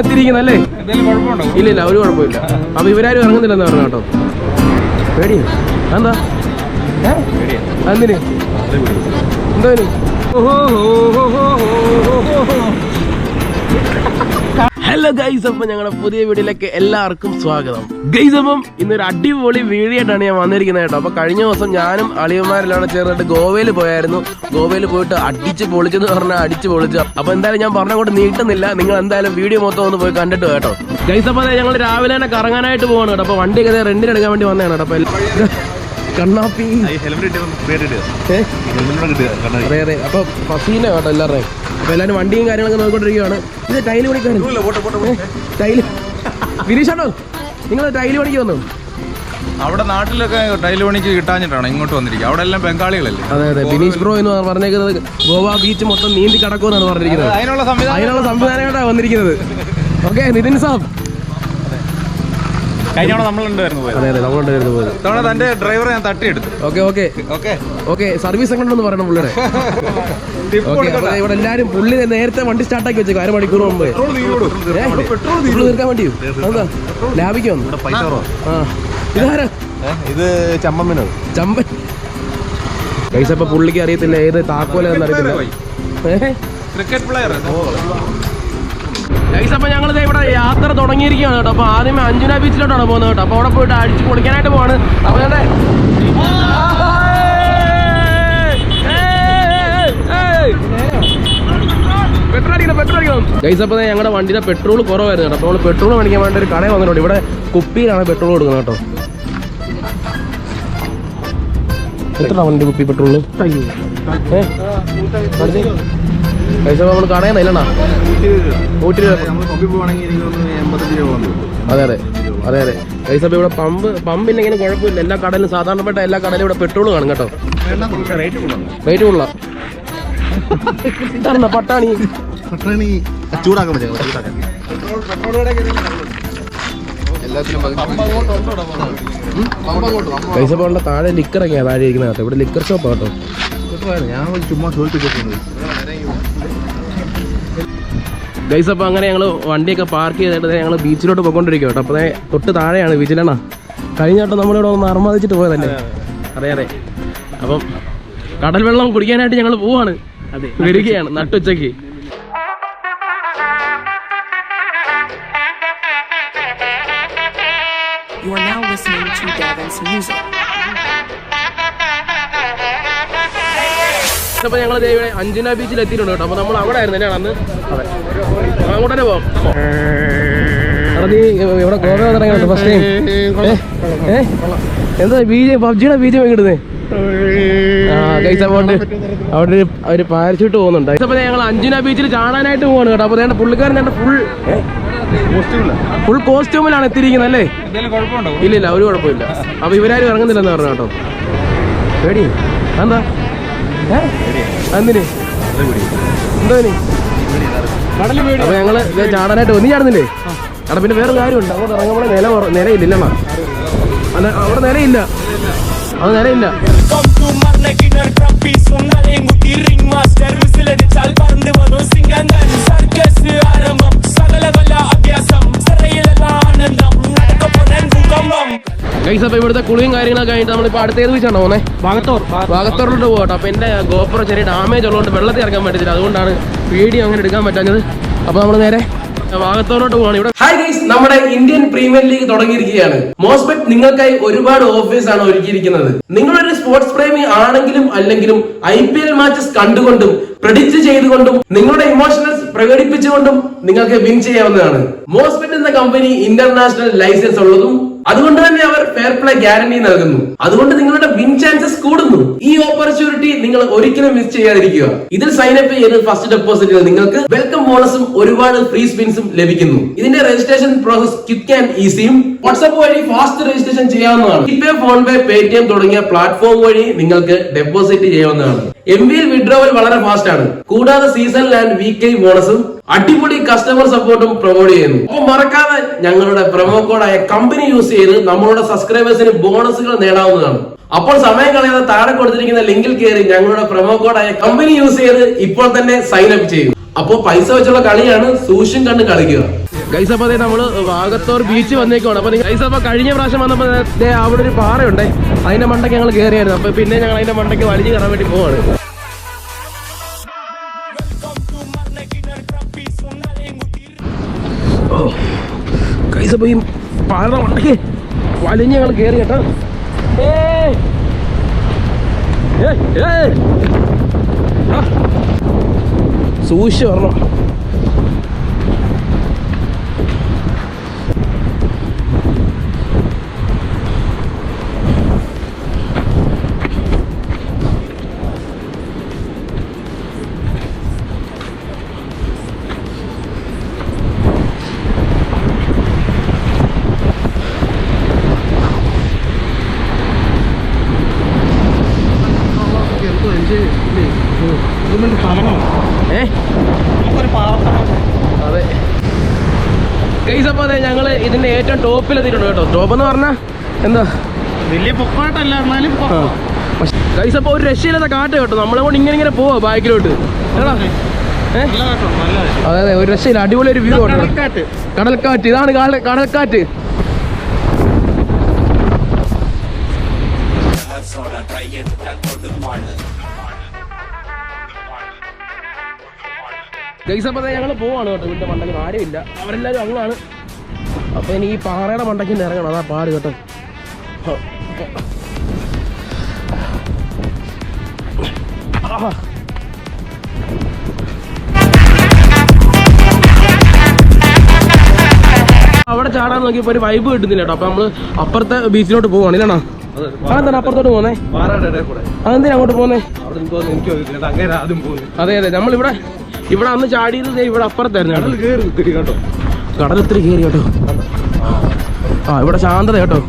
എത്തിയിരിക്കുന്നത് അല്ലേ ഇല്ല ഇല്ല ഒരു കുഴപ്പമില്ല. അപ്പൊ ഇവരാരും ഇറങ്ങുന്നില്ലെന്ന് പറഞ്ഞു കേട്ടോ. പേടിയോ? എന്താ എന്തിന് എന്തോ ഹലോ ഗൈസ് അപ്പം ഞങ്ങളുടെ പുതിയ വീഡിയോയിലേക്ക് എല്ലാവർക്കും സ്വാഗതം. ഗൈസ് അപ്പം ഇന്നൊരു അടിപൊളി വീഡിയോട്ടാണ് ഞാൻ വന്നിരിക്കുന്നത് കേട്ടോ. അപ്പൊ കഴിഞ്ഞ ദിവസം ഞാനും അളിയന്മാരെല്ലാം ചേർന്നിട്ട് ഗോവയിൽ പോയായിരുന്നു. ഗോവയിൽ പോയിട്ട് അടിച്ച് പൊളിച്ചെന്ന് പറഞ്ഞാൽ അടിച്ച് പൊളിച്ചു. അപ്പൊ എന്തായാലും ഞാൻ പറഞ്ഞ കൊണ്ട് നീട്ടുന്നില്ല. നിങ്ങൾ എന്തായാലും വീഡിയോ മൊത്തം ഒന്ന് പോയി കണ്ടിട്ട് കേട്ടോ. ഗൈസ് അപ്പം ഞങ്ങൾ രാവിലെ തന്നെ കറങ്ങാനായിട്ട് പോവാണ് കേട്ടോ. അപ്പൊ വണ്ടിയൊക്കെ കഥ എടുക്കാൻ വേണ്ടി വന്നതാണ് കേട്ടോ. അപ്പൊ എല്ലാ- കണ്ണാപ്പി? അതെ അതെ. അപ്പൊ ഫസീന കേട്ടോ എല്ലാവരുടെയും. അപ്പൊ എല്ലാവരും വണ്ടിയും കാര്യങ്ങളൊക്കെ നോക്കിക്കൊണ്ടിരിക്കുകയാണ്. ഇത് ടൈൽ പണിക്കാരൻ? ടൈൽ. വിനീഷാണോ നിങ്ങൾ ടൈൽ പണിക്ക് വന്നു? അവിടെ നാട്ടിലൊക്കെ ടൈൽ പണിക്ക് കിട്ടാഞ്ഞിട്ടാണ് ഇങ്ങോട്ട് വന്നിരിക്കുക. അവിടെ എല്ലാം ബംഗാളികളല്ലേ? അതെ അതെ. ബിനീഷ് ബ്രോ എന്ന് പറഞ്ഞേക്കുന്നത് ഗോവ ബീച്ച് മൊത്തം നീന്തി കിടക്കുമെന്നാണ് പറഞ്ഞിരിക്കുന്നത്. അതിനുള്ള സംവിധാനം അതിനുള്ള സംവിധാനമായിട്ടാണ് വന്നിരിക്കുന്നത്. ഓക്കെ നിതിൻ സാബ്. കഴിഞ്ഞ നമ്മളുണ്ടായിരുന്നു പോയത്. അതെ അതെ നമ്മളുണ്ട് വരുന്നത് പോയത്. തവണ തന്റെ ഡ്രൈവറെ ഞാൻ തട്ടിയെടുത്തു. Okay okay. Okay. Okay service എങ്ങനെയുണ്ടെന്ന് പറയണം പുള്ളിയുടെ. ഇവിടെ എല്ലാരും പുള്ളി നേരത്തെ വണ്ടി സ്റ്റാർട്ടാക്കി വെച്ചേക്കും. അര മണിക്കൂർ മുമ്പ്. പെട്രോൾ തീർക്കാൻ വേണ്ടിയോ? എന്താ ലാഭിക്കും ഇതാരാ? ഇത് ചമ്മമ്മിനോ? ചമ്പൻ പൈസ ഇപ്പൊ പുള്ളിക്ക് അറിയത്തില്ല ഏത് താക്കോലെന്ന് അറിയത്തില്ല. ക്രിക്കറ്റ് പ്ലെയർ ഗൈസ് അപ്പൊ ഞങ്ങൾ ഇവിടെ യാത്ര തുടങ്ങിയിരിക്കുകയാണ് കേട്ടോ. അപ്പൊ ആദ്യമേ അഞ്ജുന ബീച്ചിലോട്ടാണ് പോകുന്നത് കേട്ടോ. അപ്പോൾ അവിടെ പോയിട്ട് അടിച്ച് പൊളിക്കാനായിട്ട് പോവാണ്. അപ്പോൾ ഞങ്ങളുടെ ഗൈസ് അപ്പൊ ഞങ്ങളുടെ വണ്ടിയുടെ പെട്രോൾ കുറവായിരുന്നു കേട്ടോ. അപ്പോൾ പെട്രോൾ മേടിക്കാൻ വേണ്ടി ഒരു കട വന്നിട്ടുണ്ട്. ഇവിടെ കുപ്പിയിലാണ് പെട്രോൾ കൊടുക്കുന്നത് കേട്ടോ. എത്ര വണ്ടി കുപ്പി പെട്രോൾ ഏഹ് പൈസ നമ്മൾ കടയിൽ നിന്നല്ലണ്ണ നൂറ്റി രൂപ അതെ അതെ. അതെ അതെ. പൈസ ഇവിടെ പമ്പ് പമ്പിന് ഇങ്ങനെ കുഴപ്പമില്ല. എല്ലാ കടയിലും സാധാരണപ്പെട്ട എല്ലാ കടയിലും ഇവിടെ പെട്രോൾ കാണും കേട്ടോ. റേറ്റ് കൊള്ളാം പട്ടാണി? പട്ടാണി. ചൂടാക്കാൻ പൈസ പോകേണ്ട താഴെ ലിക്കറൊക്കെയാണ് താഴെ ഇരിക്കുന്നത് കേട്ടോ. ഇവിടെ ലിക്കർ ഷോപ്പ് കേട്ടോ. ഞാൻ ചുമ്മാ ചോദിപ്പിച്ചിട്ടുണ്ട്. ഗൈസ് അപ്പോൾ അങ്ങനെ ഞങ്ങൾ വണ്ടിയൊക്കെ പാർക്ക് ചെയ്തിട്ട് ഞങ്ങൾ ബീച്ചിലോട്ട് പോയിക്കൊണ്ടിരിക്കും കേട്ടോ. അപ്പോൾ തൊട്ട് താഴെയാണ് വിജിലണ കഴിഞ്ഞ വട്ടം നമ്മളിവിടെ ഒന്ന് അർമാദിച്ചിട്ട് പോയതല്ലേ? അതെ അതെ. അപ്പം കടൽ വെള്ളം കുടിക്കാനായിട്ട് ഞങ്ങൾ പോവാണ്. വരികയാണ് നട്ടുച്ചയ്ക്ക്. You are now listening to Davin's music. അപ്പോൾ ഞങ്ങൾ ഇവിടെ അഞ്ജന ബീച്ചിൽ എത്തിയിട്ടുണ്ട് കേട്ടോ. അപ്പോൾ നമ്മൾ അവിടെ ആയിരുന്നു ഞാൻ അന്ന്? അതെ. അങ്ങോട്ട് തന്നെ പോവാം. എടാ ഇവിടെ ഗോവ തുടങ്ങിയ ഫസ്റ്റ് ടൈം എന്താ ബി ജെ പബ്ജിയുടെ ബി ജെ കിട്ടുന്നേ? ആ ഗൈസ് അപ്പോൾ അവിടെ ഒരു ഒരു പാരച്യൂട്ട് പോകുന്നുണ്ട്. അപ്പോൾ ഞങ്ങൾ അഞ്ജന ബീച്ചിൽ ചാടാനായിട്ട് പോവാണ് കേട്ടോ. അപ്പോൾ പുള്ളിക്കാരൻ ഞാൻ ഫുൾ ഫുൾ കോസ്റ്റ്യൂമിലാണ് എത്തിയിരിക്കുന്നത് അല്ലേ? ഇല്ലില്ല കുഴപ്പമുണ്ടോ? ഇല്ല ഇല്ല ഒരു കുഴപ്പമില്ല. അപ്പോൾ ഇവരാരും ഇറങ്ങുന്നില്ലെന്ന് പറഞ്ഞു കേട്ടോ. പേടി. എന്താ? എന്തിന്? എന്തോ ഇനി? അപ്പൊ ഞങ്ങൾ ചാടാനായിട്ട് ഒന്നി ചാടുന്നില്ലേ? അവിടെ പിന്നെ വേറെ കാര്യമുണ്ട്. അങ്ങോട്ട് ഇറങ്ങുമ്പോൾ നില നിലയില്ല അല്ല അവിടെ നിലയില്ല. അത് നിലയില്ല. ഗൈസ് അപ്പൊ ഇവിടുത്തെ കുളിയും കാര്യങ്ങളൊക്കെ കഴിഞ്ഞിട്ട് നമ്മളിപ്പോ അടുത്ത ഏത് ബീച്ചാണോ പോന്നെ? ഭാഗത്തോർ. ഭാഗത്തോറിലോട്ട് പോകട്ടോ അപ്പൊ എന്റെ ഗോപ്രോ ചെറിയ ഡാമേജ് ഉള്ളതുകൊണ്ട് വെള്ളത്തിൽ ഇറങ്ങാൻ പറ്റത്തില്ല. അതുകൊണ്ടാണ് വീഡിയോ അങ്ങനെ എടുക്കാൻ പറ്റാഞ്ഞത്. അപ്പൊ നമ്മൾ നേരെ ഭാഗത്തോറിലോട്ട് പോവാണ്. ഇവിടെ ഹായ് ഗൈസ് നമ്മുടെ ഇന്ത്യൻ പ്രീമിയർ ലീഗ് തുടങ്ങിയിരിക്കുകയാണ്. മോസ്ബെറ്റ് നിങ്ങൾക്കായി ഒരുപാട് ഓഫീസ് ആണ് ഒരുക്കിയിരിക്കുന്നത്. നിങ്ങളൊരു സ്പോർട്സ് പ്രേമി ആണെങ്കിലും അല്ലെങ്കിലും ഐ പി എൽ മാച്ചസ് കണ്ടുകൊണ്ടും പ്രഡിക്റ്റ് ചെയ്തുകൊണ്ടും നിങ്ങളുടെ ഇമോഷണൽസ് പ്രകടിപ്പിച്ചുകൊണ്ടും നിങ്ങൾക്ക് വിൻ ചെയ്യാവുന്നതാണ്. മോസ്ബെറ്റ് എന്ന കമ്പനി ഇന്റർനാഷണൽ ലൈസൻസ് ഉള്ളതും അതുകൊണ്ട് തന്നെ അവർ ഫെയർ പ്ലേ ഗ്യാരണ്ടി നൽകുന്നു. അതുകൊണ്ട് നിങ്ങളുടെ വിൻ ചാൻസസ് കൂടുന്നു. ഈ ഓപ്പർച്യൂണിറ്റി നിങ്ങൾ ഒരിക്കലും മിസ് ചെയ്യാതിരിക്കുക. ഇതിൽ സൈൻ അപ്പ് ചെയ്ത് ഫസ്റ്റ് ഡെപ്പോസിറ്റിൽ നിങ്ങൾക്ക് വെൽക്കം ബോണസും ഒരുപാട് ഫ്രീ സ്പിൻസും ലഭിക്കുന്നു. ഇതിന്റെ രജിസ്ട്രേഷൻ പ്രോസസ് ക്വിക്ക് ആൻഡ് ഈസിയും വാട്സ്ആപ്പ് വഴി ഫാസ്റ്റ് രജിസ്ട്രേഷൻ ചെയ്യാവുന്നതാണ്. ജിപേ ഫോൺ പേ പേടിഎം തുടങ്ങിയ പ്ലാറ്റ്ഫോം വഴി നിങ്ങൾക്ക് ഡെപ്പോസിറ്റ് ചെയ്യാവുന്നതാണ്. എം ബി വിഡ്രോവൽ വളരെ ഫാസ്റ്റ് ആണ്. കൂടാതെ സീസൺ ആൻഡ് വീക്ക് ബോണസും അടിപൊളി കസ്റ്റമർ സപ്പോർട്ടും പ്രൊവൈഡ് ചെയ്യുന്നു. അപ്പോൾ മറക്കാതെ ഞങ്ങളുടെ പ്രൊമോ കോഡായ കമ്പനി യൂസ് ചെയ്ത് നമ്മളുടെ സബ്സ്ക്രൈബേഴ്സിന് ബോണസുകൾ നേടാവുന്നതാണ്. അപ്പോൾ സമയം കളയാതെ താഴെ കൊടുത്തിരിക്കുന്ന ലിങ്കിൽ കയറി ഞങ്ങളുടെ പ്രൊമോ കോഡായ കമ്പനി യൂസ് ചെയ്ത് ഇപ്പോൾ തന്നെ സൈൻ അപ്പ് ചെയ്യും അപ്പോൾ പൈസ വെച്ചുള്ള കളിയാണ് സൂക്ഷ്യം കണ്ട് കളിക്കുക. ഗൈസ് അപ്പോൾ നമ്മൾ വാഗത്തോർ ബീച്ച് വന്നേക്കാണ് അപ്പൊ ഗൈസ് അപ്പോൾ കഴിഞ്ഞ പ്രാവശ്യം വന്നപ്പോൾ അവിടെ ഒരു പാറയുണ്ട് അതിന്റെ മണ്ടയ്ക്ക് ഞങ്ങൾ കയറിയായിരുന്നു അപ്പൊ പിന്നെ ഞങ്ങൾ അതിന്റെ മണ്ടയ്ക്ക് വലിഞ്ഞു കയറാൻ വേണ്ടി പോവാണ്. അപ്പോൾ ഈ പാറ മണ്ടയ്ക്ക് വലിഞ്ഞ് ഞങ്ങൾ കയറി കേട്ടോ. സൂക്ഷിച്ച് വരണം. ഏറ്റവും ടോപ്പിൽ എത്തിയിട്ടുണ്ട് കേട്ടോ. ടോപ്പ് എന്ന് പറഞ്ഞാൽ എന്താ? വലിയ പൊക്കോട്ടല്ല എന്നാലും ഗൈസ് അപ്പോൾ ഒരു രക്ഷയില്ലാത്ത കാട്ട് കേട്ടോ. നമ്മളെ കൊണ്ട് ഇങ്ങനെ ഇങ്ങനെ പോവാ ബാക്കിലോട്ട്. അതെ അതെ ഒരു രക്ഷയില്ല. അടിപൊളി ഒരു വ്യൂ കടൽക്കാറ്റ്. ഇതാണ് കടൽക്കാറ്റ്. ഗൈസ് അപ്പോൾ ഞങ്ങൾ പോവാണ് കേട്ടോ. വീട്ടിന്റെ ആരും ഇല്ല അവരെല്ലാരും അങ്ങാണ്. അപ്പോൾ ഇനി ഈ പാറയുടെ മണ്ടയ്ക്ക് ഇറങ്ങണം. അതാ പാട് കേട്ടോ. അവിടെ ചാടാൻ നോക്കിയപ്പോ ഒരു വൈബ് കിട്ടുന്നില്ല കേട്ടോ. അപ്പൊ നമ്മൾ അപ്പുറത്തെ ബീച്ചിലോട്ട് പോവാണ് ഇല്ലണോ അതെന്താണ് അപ്പുറത്തോട്ട് പോന്നെ? അതെന്തിനാ അങ്ങോട്ട് പോന്നേ? അതെ അതെ. നമ്മളിവിടെ ഇവിടെ അന്ന് ചാടിയത് ഇവിടെ അപ്പുറത്തായിരുന്നു കേട്ടോ. കടൽ ഒത്തിരി കയറി കേട്ടോ. ആ ഇവിടെ ശാന്തത കേട്ടോ.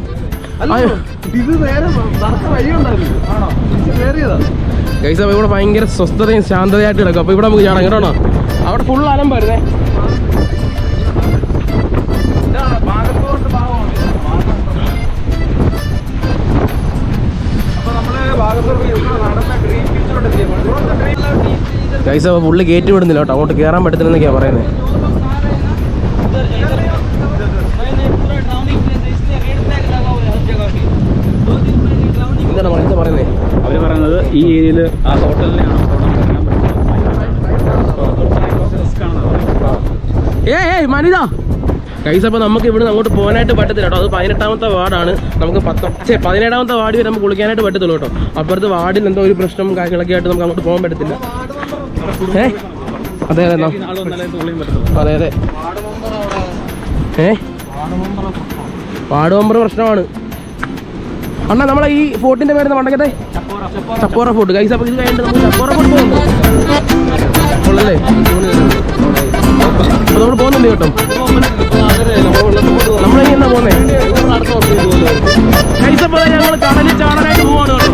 ഗൈസ് ഇവിടെ ഭയങ്കര സ്വസ്ഥതയും ശാന്തതയായിട്ട് കിടക്കും. അപ്പൊ ഇവിടെ നമുക്ക് ചാടാം കേട്ടോ അവിടെ ഫുൾ അലമ്പായിരുന്നേ ഗൈസ് അപ്പൊ പുള്ളി കയറ്റി വിടുന്നില്ല കേട്ടോ. അങ്ങോട്ട് കയറാൻ പറ്റുന്നില്ലെന്നൊക്കെയാ പറയുന്നത് എന്താണ് മ- എന്താ പറയുന്നത് അവർ പറയുന്നത് ഈ ഏരിയയിൽ ആ ഹോട്ടലിനെയാണ് ഏ ഏയ് മനിത കൈസ് അപ്പോൾ നമുക്ക് ഇവിടുന്ന് അങ്ങോട്ട് പോകാനായിട്ട് പറ്റത്തില്ല കേട്ടോ. അത് പതിനെട്ടാമത്തെ വാർഡാണ്. നമുക്ക് പത്ത് ഛേ പതിനേഴാമത്തെ വാർഡ് വരെ നമുക്ക് കുളിക്കാനായിട്ട് പറ്റത്തുള്ളൂ കേട്ടോ. അപ്പുറത്ത് വാർഡിൽ എന്തോ ഒരു പ്രശ്നം കാര്യങ്ങളൊക്കെ ആയിട്ട് നമുക്ക് അങ്ങോട്ട് പോകാൻ പറ്റത്തില്ല ഏ? അതെ അതെ അതെ അതെ. ഏ? വാർഡ് മെമ്പർ പ്രശ്നമാണ്. അണ്ണാ നമ്മളെ ഈ ഫോർട്ടിന്റെ പേര് മണ്ടക്കത്തെ ചപ്പോറ ഫോർട്ട്. കൈസ് അപ്പോൾ ഇത് കഴിഞ്ഞിട്ട് നമുക്ക് പോകുന്നു അപ്പൊ നമ്മൾ പോകുന്നുണ്ട് കേട്ടോ. നമ്മളിനി എന്നാ പോന്നേ കൈസപ്പോ ഞങ്ങൾ കടലിൽ ചാടാനായിട്ട് പോവാണ് കേട്ടോ.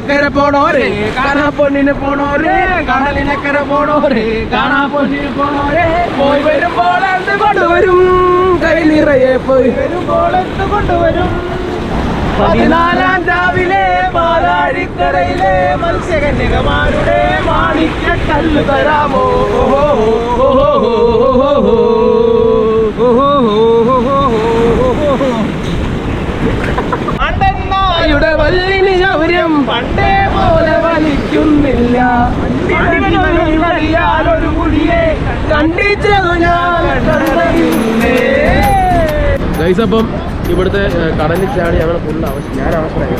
കടലിനക്കര പോണോരെ കാണാ പൊന്നിന് പോണോരെ കടലിനക്കര പോണോരെ കാണാ പൊന്നിന് പോണോരെ. പോയി വരുമ്പോൾ എന്ത് കൊണ്ടുവരും? കൈ നിറയെ പോയി വരുമ്പോൾ എന്ത് കൊണ്ടുവരും? പതിനാലാം രാവിലെ പാലാഴിക്കരയിലെ മത്സ്യകന്യകമാരുടെ മാണിക്യ കല്ല് തരാമോ? ഓഹോ ഓഹോ ചൗര്യം പണ്ടേ പോലെ വലിക്കുന്നില്ല കണ്ടിച്ചതു ഞാൻ ഗൈസ് അപ്പം ഇവിടുത്തെ കടലിൽ ചാടി ഞങ്ങൾ ഫുള്ള് അവസ്ഥ. ഞാൻ അവസ്ഥയായി.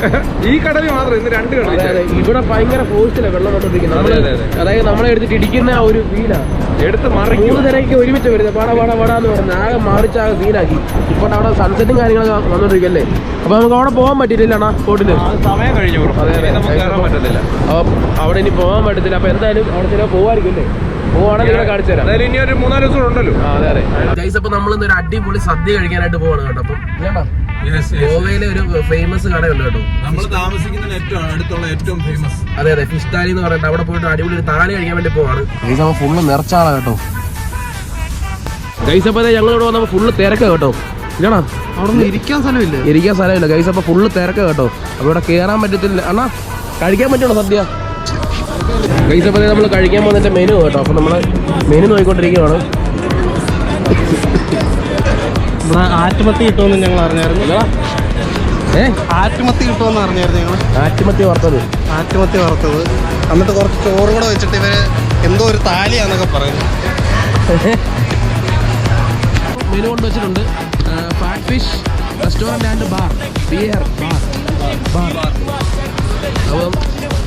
ഈ കടലിൽ മാത്രം ഇന്ന് രണ്ട് കടലിൽ ഇവിടെ ഭയങ്കര ഫോഴ്സിലാണ് വെള്ളം വന്നിരിക്കുന്നത് അതെ. അതായത് നമ്മളെ എടുത്തിട്ട് ഇടിക്കുന്ന ആ ഒരു ഫീലാണ് എടുത്ത് മറിക്കും. മൂന്ന് തിരക്ക് ഒരുമിച്ച് വരുന്നത്. പാടാ പാടാ പാടാന്ന് പറഞ്ഞ് ആകെ മാറിച്ചാകെ സീനാക്കി ഇപ്പോൾ അവിടെ സൺസെറ്റും കാര്യങ്ങളൊക്കെ വന്നോണ്ടിരിക്കല്ലേ? അപ്പൊ നമുക്ക് അവിടെ പോകാൻ പറ്റിയില്ല അണ്ണാ ബോട്ടിൽ സമയം കഴിഞ്ഞു. അതെ, അതെ. അപ്പം അവിടെ ഇനി പോകാൻ പറ്റത്തില്ല. അപ്പൊ എന്തായാലും അവിടെ ചില പോവായിരിക്കും അല്ലേ? ഇനി ഒരു മൂന്നാൽ ദിവസം ഉണ്ടല്ലോ. ഗൈസ് അപ്പൊ നമ്മൾ ഒരു അടിപൊളി സദ്യ കഴിക്കാനായിട്ട് പോവാണ് കേട്ടോ. അപ്പം ഗോവയിലെ ഒരു ഫേമസ് കടയുണ്ട് കേട്ടോ. നമ്മൾ താമസിക്കുന്ന ഏറ്റവും അടുത്തുള്ള ഏറ്റവും ഫേമസ് അതെ അതെ ഫിഷ് താലി എന്ന് പറഞ്ഞിട്ട് അവിടെ പോയിട്ട് അടിപൊളി ഒരു താലി കഴിക്കാൻ വേണ്ടി പോവാണ്. ഗൈസ് അപ്പൊ ഫുള്ള് നിറച്ചാളാ കേട്ടോ. ഗൈസ് അപ്പൊ ഞങ്ങൾ ഇവിടെ വന്നപ്പോ ഫുള്ള് തിരക്കാ കേട്ടോ. ഇല്ലണാ അവിടെ ഇരിക്കാൻ സ്ഥലമില്ല. ഇരിക്കാൻ സ്ഥലമില്ല. ഗൈസ് അപ്പൊ ഫുള്ള് തിരക്കാ കേട്ടോ. അപ്പൊ ഇവിടെ കേറാൻ പറ്റത്തില്ല. അണ്ണാ കഴിക്കാൻ പറ്റുമോ സദ്യ? ഗൈസ് അപ്പോൾ നമ്മൾ കഴിക്കാൻ പോകുന്നതിന്റെ മെനു കേട്ടോ. അപ്പോൾ നമ്മൾ മെനു നോക്കിക്കൊണ്ടിരിക്കുകയാണ്. ഇവിടെ ആറ്റുമത്തി കിട്ടുമെന്ന് ഞങ്ങൾ അറിഞ്ഞായിരുന്നു. ഏ? ആറ്റുമത്തി കിട്ടുമെന്ന് അറിഞ്ഞായിരുന്നു ഞങ്ങൾ ആറ്റുമത്തി വറുത്തത്. ആറ്റുമത്തി വറുത്തത്. എന്നിട്ട് കുറച്ച് ചോറ് കൂടെ വെച്ചിട്ട് ഇവർ എന്തോ ഒരു താലിയാന്നൊക്കെ പറയുന്നു മെനു കൊണ്ട് വെച്ചിട്ടുണ്ട് fat fish restaurant and bar beer bar bar appam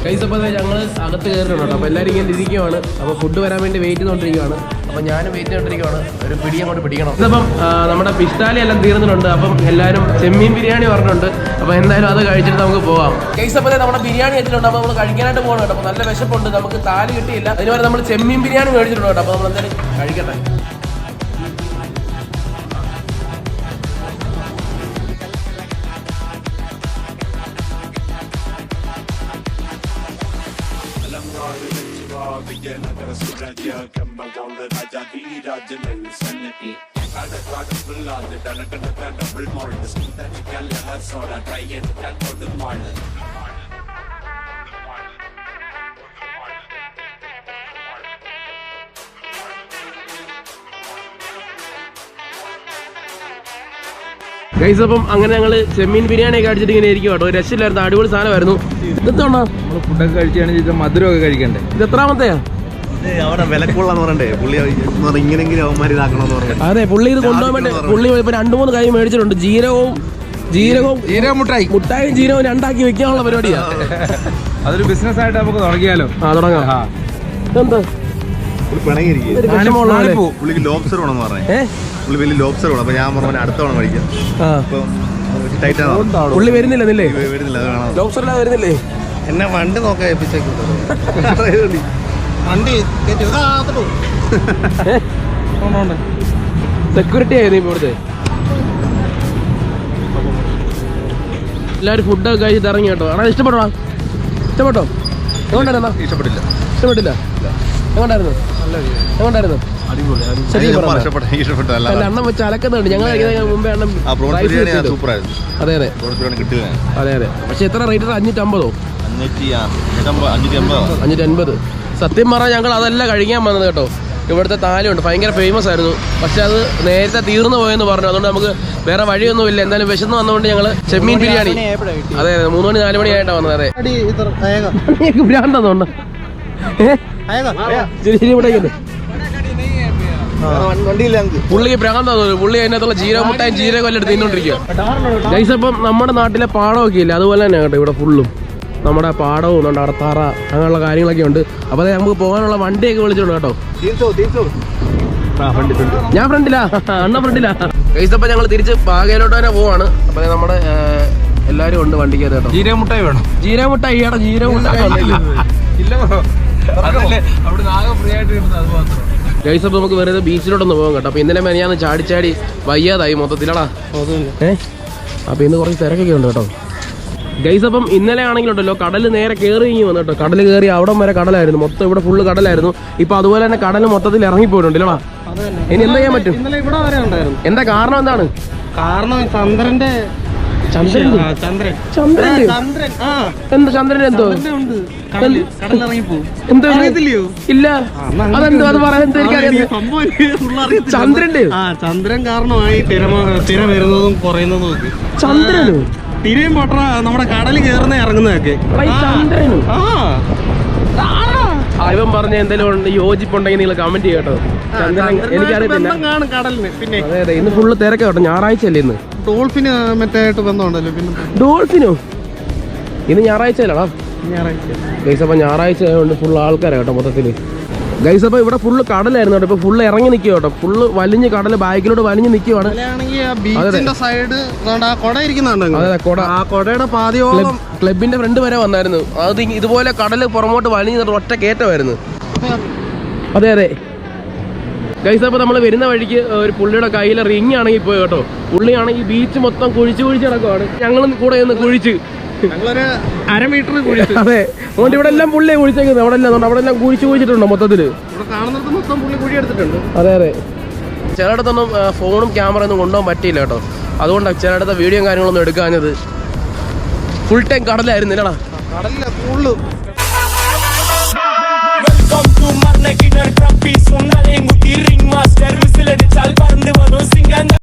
കൈസ് അപ്പോൾ ഞങ്ങൾ അകത്ത് കയറിയിട്ടുണ്ട് കേട്ടോ. അപ്പോൾ എല്ലാവരും ഇങ്ങനെ ഇരിക്കുവാണ്. അപ്പോൾ ഫുഡ് വരാൻ വേണ്ടി വെയിറ്റ് ചെയ്തുകൊണ്ടിരിക്കുകയാണ് അപ്പോൾ ഞാനും വെയിറ്റ് ചെയ്തുകൊണ്ടിരിക്കുകയാണ് ഒരു പിടി അങ്ങോട്ട് പിടിക്കണം. ഇതപ്പം നമ്മുടെ പിസ്താലി എല്ലാം തീർന്നിട്ടുണ്ട്. അപ്പം എല്ലാവരും ചെമ്മീൻ ബിരിയാണി പറഞ്ഞിട്ടുണ്ട്. അപ്പോൾ എന്തായാലും അത് കഴിച്ചിട്ട് നമുക്ക് പോവാം. കൈസ് അപ്പോൾ നമ്മുടെ ബിരിയാണി വെച്ചിട്ടുണ്ട് അപ്പോൾ നമ്മൾ കഴിക്കാനായിട്ട് പോകണം കേട്ടോ. അപ്പോൾ നല്ല വിശപ്പുണ്ട്. നമുക്ക് താലി കിട്ടിയില്ല. അതിനുവരെ നമ്മൾ ചെമ്മീൻ ബിരിയാണി മേടിച്ചിട്ടുണ്ട് കേട്ടോ. അപ്പോൾ നമ്മൾ എന്തായാലും കഴിക്കട്ടെ. ഗൈസ് അപ്പം അങ്ങനെ ഞങ്ങൾ ചെമ്മീൻ ബിരിയാണി ഒക്കെ അടിച്ചിട്ട് ഇങ്ങനെ ഇരിക്കും കേട്ടോ. രക്ഷയില്ലായിരുന്നു അടിപൊളി സാധനമായിരുന്നു. ഇതെന്താ നമ്മൾ ഫുഡൊക്കെ കഴിച്ചാണ് ഇത് മധുരമൊക്കെ കഴിക്കണ്ടേ? ഇത് എത്രാമത്തെയാ? അതെ പുള്ളി ഇത് കൊണ്ടുപോകാൻ വേണ്ടി പുള്ളി ഇപ്പൊ രണ്ടു മൂന്ന് കൈ മേടിച്ചിട്ടുണ്ട്. ജീരകവും ജീരകവും ജീരകം മുട്ടായി. മുട്ടായും ജീരകവും രണ്ടാക്കി വെക്കാനുള്ള പരിപാടിയാ. അതൊരു ബിസിനസ് ആയിട്ട് നമുക്ക് തുടങ്ങിയാലോ? ആ തുടങ്ങാം. എന്താ. പുള്ളിക്ക് വേണം പറഞ്ഞു. പുള്ളി വലിയ ലോബ്സ്റ്റർ വേണം. അപ്പൊ ഞാൻ പറഞ്ഞു അടുത്ത പുള്ളി വരുന്നില്ല നില്ലേ? വരുന്നില്ല എന്നെ വണ്ടി നോക്കാൻ ഏൽപ്പിച്ചേക്കും. വണ്ടി. സെക്യൂരിറ്റി ആയിരുന്നു ഇപ്പൊ ഇവിടുത്തെ. എല്ലാവരും ഫുഡൊക്കെ കഴിച്ചിട്ട് ഇറങ്ങി കേട്ടോ. ആണോ ഇഷ്ടപ്പെട്ടോ? ഇഷ്ടപ്പെട്ടോ? എങ്ങോട്ടായിരുന്നാ? ഇഷ്ടപ്പെട്ടില്ല. ഇഷ്ടപ്പെട്ടില്ല? എങ്ങോട്ടായിരുന്നു? എങ്ങോട്ടായിരുന്നു? അണ്ണം വെച്ച് അലക്കുന്നുണ്ട്. ഞങ്ങൾ മുമ്പേ അണ്ണം അതെ അതെ. അതെ അതെ. പക്ഷെ എത്ര റേറ്റ്? അഞ്ഞൂറ്റമ്പതോ? അഞ്ഞൂറ്റി അമ്പത്? സത്യം പറഞ്ഞാൽ ഞങ്ങൾ അതല്ല കഴിക്കാൻ വന്നത് കേട്ടോ. ഇവിടുത്തെ താലുണ്ട് ഭയങ്കര ഫേമസ് ആയിരുന്നു. പക്ഷെ അത് നേരത്തെ തീർന്നു പോയെന്ന് പറഞ്ഞു. അതുകൊണ്ട് നമുക്ക് വേറെ വഴിയൊന്നും ഇല്ല എന്തായാലും വിശന്ന് വന്നുകൊണ്ട് ഞങ്ങൾ ചെമ്മീൻ ബിരിയാണി. അതെ അതെ. മൂന്ന് മണി നാല് മണി ആയിട്ടാണ് വന്നത്. അതെ. ഞങ്ങൾക്ക് പുള്ളിക്ക് ഭ്രാന്താ തോന്നുന്നു പുള്ളി അതിനകത്തുള്ള ജീരമുട്ടായും ജീരകം എല്ലാം എടുത്ത് തിന്നോണ്ടിരിക്കുക ഗൈസ് അപ്പം നമ്മുടെ നാട്ടിലെ പാടമൊക്കെ ഇല്ല? അതുപോലെ തന്നെ കേട്ടോ ഇവിടെ ഫുള്ളും നമ്മുടെ പാടവും ഉണ്ട് അവിടെ തറ അങ്ങനെയുള്ള കാര്യങ്ങളൊക്കെ ഉണ്ട്. അപ്പോൾ അതെ നമുക്ക് പോകാനുള്ള വണ്ടിയൊക്കെ വിളിച്ചോണ്ട് കേട്ടോ. ഞാൻ ഫ്രണ്ടിലാ അണ്ണ ഫ്രണ്ടിലാ. ഗൈസ് അപ്പം ഞങ്ങൾ തിരിച്ച് പാകയിലോട്ട് തന്നെ പോവാണ്. അപ്പോൾ നമ്മുടെ എല്ലാരും എല്ലാവരും ഉണ്ട് വണ്ടിക്കകത്ത് കേട്ടോ. ജീരമുട്ടായി വേണം. ജീരമുട്ടായി മുട്ടായി ഈയുടെ ജീരക ഇല്ല അവിടെ ആകെ ഫ്രീ ആയിട്ട് കിട്ടുന്നത് അത് മാത്രം. ഗൈസ് അപ്പോൾ നമുക്ക് വെറുതെ ബീച്ചിലോട്ടൊന്ന് പോകാം കേട്ടോ. അപ്പോൾ ഇന്നലെ മെനയാന്ന് ചാടി ചാടി വയ്യാതായി മൊത്തത്തിലാടാ. ഏ? അപ്പോൾ ഇന്ന് കുറച്ച് തിരക്കൊക്കെ ഉണ്ട് കേട്ടോ. ഗൈസ് അപ്പം ഇന്നലെ ആണെങ്കിലുണ്ടല്ലോ കടൽ നേരെ കയറി ഇങ്ങി വന്നു കേട്ടോ കടൽ കയറി അവിടം വരെ കടലായിരുന്നു. മൊത്തം ഇവിടെ ഫുള്ള് കടലായിരുന്നു. ഇപ്പൊ അതുപോലെ തന്നെ കടൽ മൊത്തത്തിൽ ഇറങ്ങിപ്പോയിട്ടുണ്ട് ഇല്ലടാ. ഇനി എന്താ ചെയ്യാൻ പറ്റും? എന്താ കാരണം എന്താണ്? കാരണം ചന്ദ്രന്റെ ചന്ദ്രൻ? ചന്ദ്രൻ. എന്താ ചന്ദ്രൻ? ഇല്ല. അതെന്തോ? അത് പറയാൻ. ചന്ദ്രന്റെ? ചന്ദ്രൻ കാരണമായി തിര വരുന്നതും കുറയുന്നതും ചന്ദ്രനോ? തിരയും പൊട്ടറ നമ്മുടെ കടൽ കയറുന്ന ഇറങ്ങുന്നതൊക്കെ. ഇവൻ പറഞ്ഞ എന്തെങ്കിലും യോജിപ്പുണ്ടെങ്കിൽ നിങ്ങൾ കമന്റ് ചെയ്യട്ടോ ചന്ദ്രൻ എനിക്കറിയത്തില്ല. ബന്ധം കാണും കടലിന് പിന്നെ. അതെ അതെ ഇന്ന് ഫുള്ള് തിരക്കാ കേട്ടോ ഞായറാഴ്ച അല്ലേ ഇന്ന്. ഡോൾഫിന് മറ്റായിട്ട് ബന്ധമുണ്ടല്ലോ പിന്നെ ഡോൾഫിനോ? ഇന്ന് ഞായറാഴ്ച. അല്ലടാ ഞായറാഴ്ച ഞായറാഴ്ച ആയതുകൊണ്ട് ഫുൾ ആൾക്കാരാ കേട്ടോ മൊത്തത്തിൽ ഗൈസ് അപ്പോൾ ഇവിടെ ഫുള്ള് കടലായിരുന്നു കേട്ടോ. ഇപ്പോൾ ഫുള്ള് ഇറങ്ങി നിൽക്കുക കേട്ടോ. ഫുള്ള് വലിഞ്ഞ് കടൽ ബാക്കിലോട്ട് വലിഞ്ഞ് നിൽക്കുവാണ് അതെ കൊട ആ കൊടയുടെ പാതിയോളം ക്ലബിന്റെ ഫ്രണ്ട് വരെ വന്നായിരുന്നു. അത് ഇതുപോലെ കടൽ പുറമോട്ട് വലിഞ്ഞ് ഒറ്റ കയറ്റമായിരുന്നു. അതെ അതെ. ഗൈസ് അപ്പോൾ നമ്മൾ വരുന്ന വഴിക്ക് ഒരു പുള്ളിയുടെ കയ്യിലെ റിങ് ആണെങ്കിൽ പോയി കേട്ടോ. പുള്ളിയാണെങ്കിൽ ബീച്ച് മൊത്തം കുഴിച്ച് കുഴിച്ച് കിടക്കുവാണ് ഞങ്ങളും കൂടെ ഒന്ന് കുഴിച്ച്. ഞങ്ങളൊരു അര മീറ്റർ കുഴിച്ചു അതെ. അതുകൊണ്ട് ഇവിടെ എല്ലാം പുള്ളിയെ കുഴിച്ചേക്കുന്നത്. അവിടെ എല്ലാം അവിടെ എല്ലാം കുഴിച്ച് കുഴിച്ചിട്ടുണ്ടോ മൊത്തത്തിൽ. ഇവിടെ കാണുന്നിടത്ത് മൊത്തം പുള്ളി കുഴി എടുത്തിട്ടുണ്ട്. അതെ അതെ. ചിലയിടത്തൊന്നും ഫോണും ക്യാമറ ഒന്നും കൊണ്ടുപോകാൻ പറ്റിയില്ല കേട്ടോ. അതുകൊണ്ടാണ് ചിലയിടത്തെ വീഡിയോ കാര്യങ്ങളൊന്നും എടുക്കാഞ്ഞത്. ഫുൾ ടൈം കടലായിരുന്നില്ലടാ കടലില്ല കൂടുതൽ